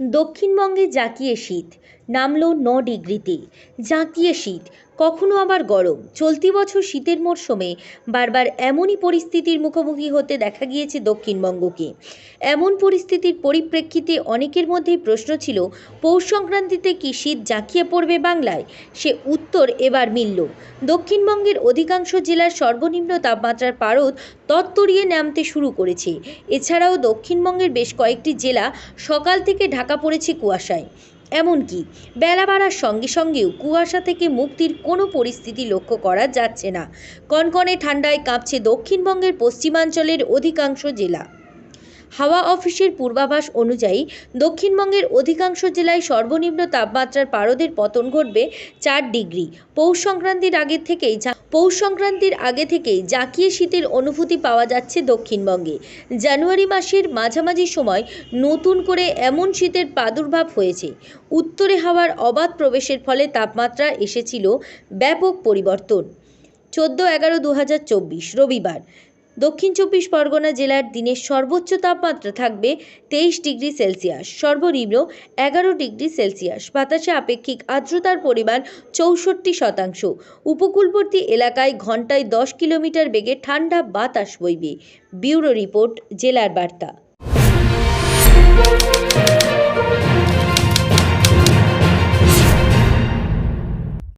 দক্ষিণবঙ্গে জাঁকিয়ে শীত নামলো ন ডিগ্রিতে। জাঁকিয়ে শীত, কখনো আবার গরম। চলতি বছর শীতের মরশুমে বারবার এমনই পরিস্থিতির মুখোমুখি হতে দেখা গিয়েছে দক্ষিণবঙ্গকে। এমন পরিস্থিতির পরিপ্রেক্ষিতে অনেকের মধ্যেই প্রশ্ন ছিল, পৌষ সংক্রান্তিতে কি শীত জাঁকিয়ে পড়বে বাংলায়? সে উত্তর এবার মিলল, দক্ষিণবঙ্গের অধিকাংশ জেলার সর্বনিম্ন তাপমাত্রার পারদ তত্তরিয়ে নামতে শুরু করেছে। এছাড়াও দক্ষিণবঙ্গের বেশ কয়েকটি জেলা সকাল থেকে ঢাকা পড়েছে কুয়াশায়। এমনকি বেলা বাড়ার সঙ্গে সঙ্গেও কুয়াশা থেকে মুক্তির কোনো পরিস্থিতি লক্ষ্য করা যাচ্ছে না। কনকনে ঠান্ডায় কাঁপছে দক্ষিণবঙ্গের পশ্চিমাঞ্চলের অধিকাংশ জেলা। হাওয়া অফিসের পূর্বাভাস অনুযায়ী দক্ষিণবঙ্গের অধিকাংশ জেলায় সর্বনিম্ন তাপমাত্রার পারদের পতন ঘটবে চার ডিগ্রি। পৌষ সংক্রান্তির আগে থেকেই পৌষ সংক্রান্তির আগে থেকেই জাঁকিয়ে শীতের অনুভূতি পাওয়া যাচ্ছে দক্ষিণবঙ্গে। জানুয়ারি মাসের মাঝামাঝি সময় নতুন করে এমন শীতের প্রাদুর্ভাব হয়েছে। উত্তরে হাওয়ার অবাধ প্রবেশের ফলে তাপমাত্রা এসেছিল ব্যাপক পরিবর্তন। চোদ্দ এগারো দু রবিবার। দক্ষিণ চব্বিশ পরগনা জেলার দিনের সর্বোচ্চ তাপমাত্রা থাকবে তেইশ ডিগ্রি সেলসিয়াস, সর্বনিম্ন এগারো ডিগ্রি সেলসিয়াস। বাতাসে আপেক্ষিক আর্দ্রতার পরিমাণ চৌষট্টি শতাংশ। উপকূলবর্তী এলাকায় ঘন্টায় দশ কিলোমিটার বেগে ঠান্ডা বাতাস বইবে। ব্যুরো রিপোর্ট, জেলার বার্তা।